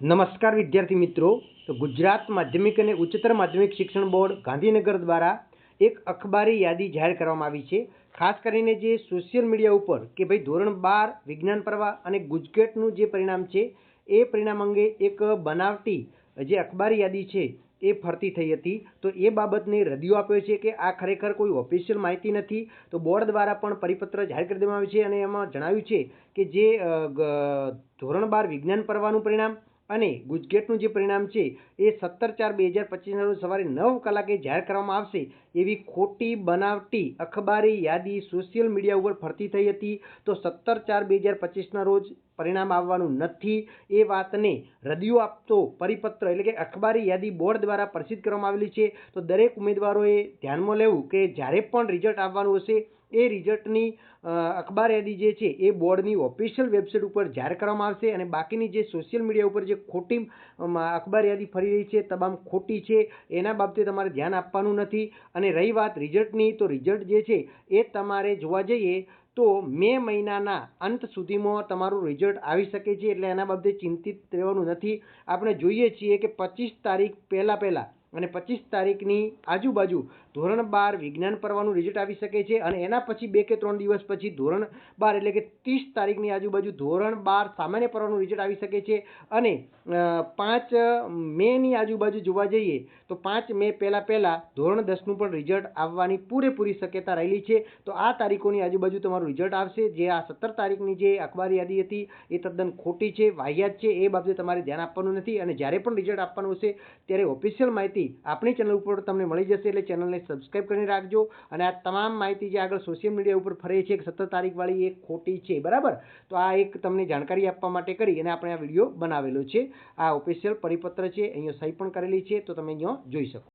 નમસ્કાર વિદ્યાર્થી મિત્રો. તો ગુજરાત માધ્યમિક અને ઉચ્ચતર માધ્યમિક શિક્ષણ બોર્ડ ગાંધીનગર દ્વારા એક અખબારી યાદી જાહેર કરવામાં આવી છે. ખાસ કરીને જે સોશિયલ મીડિયા ઉપર કે ભાઈ ધોરણ બાર વિજ્ઞાન પ્રવાહ અને ગુજકેટનું જે પરિણામ છે, એ પરિણામ અંગે એક બનાવટી જે અખબારી યાદી છે, એ ફરતી થઈ હતી. તો એ બાબતને રદિયો આપ્યો છે કે આ ખરેખર કોઈ ઓફિશિયલ માહિતી નથી. તો બોર્ડ દ્વારા પણ પરિપત્ર જાહેર કરી દેવામાં આવ્યું છે અને એમાં જણાવ્યું છે કે જે ધોરણ બાર વિજ્ઞાન પર્વનું પરિણામ અને ગુજકેટનું જે પરિણામ છે, એ સત્તર ચાર બે હજાર પચીસના રોજ સવારે નવ કલાકે જાહેર કરવામાં આવશે. એવી ખોટી બનાવટી, અખબારી યાદી સોશિયલ મીડિયા ઉપર ફરતી થઈ હતી. તો સત્તર ચાર બે હજાર પચીસના રોજ પરિણામ આવવાનું નથી. એ વાતને રદિયો આપતો પરિપત્ર એટલે કે અખબારી યાદી બોર્ડ દ્વારા પ્રસિદ્ધ કરવામાં આવેલી છે. તો દરેક ઉમેદવારોએ ધ્યાનમાં લેવું કે જ્યારે પણ રિઝલ્ટ આવવાનું હશે એ રિઝલ્ટની અખબાર યાદી જે છે એ બોર્ડની ઓફિશિયલ વેબસાઇટ ઉપર જાહેર કરવામાં આવશે અને બાકીની જે સોશિયલ મીડિયા ઉપર જે ખોટી અખબાર યાદી ફરી રહી છે, તમામ ખોટી છે, એના બાબતે તમારે ધ્યાન આપવાનું નથી અને રહી વાત રિઝલ્ટની, તો રિઝલ્ટ જે છે એ તમારે જોવા જઈએ તો મે મહિનાના અંત સુધીમાં તમારું રિઝલ્ટ આવી શકે છે, એટલે એના બાબતે ચિંતિત રહેવાનું નથી. આપણે જોઈએ છીએ કે પચીસ તારીખ પહેલાં પહેલાં અને પચીસ તારીખની આજુબાજુ ધોરણ બાર વિજ્ઞાન પરવાનું રિઝલ્ટ આવી શકે છે અને એના પછી બે કે ત્રણ દિવસ પછી ધોરણ બાર, એટલે કે ત્રીસ તારીખની આજુબાજુ ધોરણ બાર સામાન્ય પરવાનું રિઝલ્ટ આવી શકે છે. અને પાંચ મેની આજુબાજુ જોવા જઈએ, તો પાંચ મે પહેલાં પહેલાં ધોરણ દસનું પણ રિઝલ્ટ આવવાની પૂરેપૂરી શક્યતા રહેલી છે. તો આ તારીખોની આજુબાજુ તમારું રિઝલ્ટ આવશે. જે આ સત્તર તારીખની જે અખબારી યાદી હતી, એ તદ્દન ખોટી છે, વાહિયાત છે, એ બાબતે તમારે ધ્યાન આપવાનું નથી. અને જ્યારે પણ રિઝલ્ટ આપવાનું હશે, ત્યારે ઓફિશિયલ માહિતી આપણી ચેનલ ઉપર તમને મળી જશે એટલે ચેનલને સબસ્ક્રાઈબ કરીને રાખજો. અને આ તમામ માહિતી જે આગળ સોશિયલ મીડિયા ઉપર ફરે છે સત્તર તારીખવાળી એ ખોટી છે, બરાબર? તો આ એક તમને જાણકારી આપવા માટે કરી અને આપણે આ વીડિયો બનાવેલો છે. આ ઓફિશિયલ પરિપત્ર છે, અહીંયા સહી પણ કરેલી છે, તો તમે અહીંયા જોઈ શકો.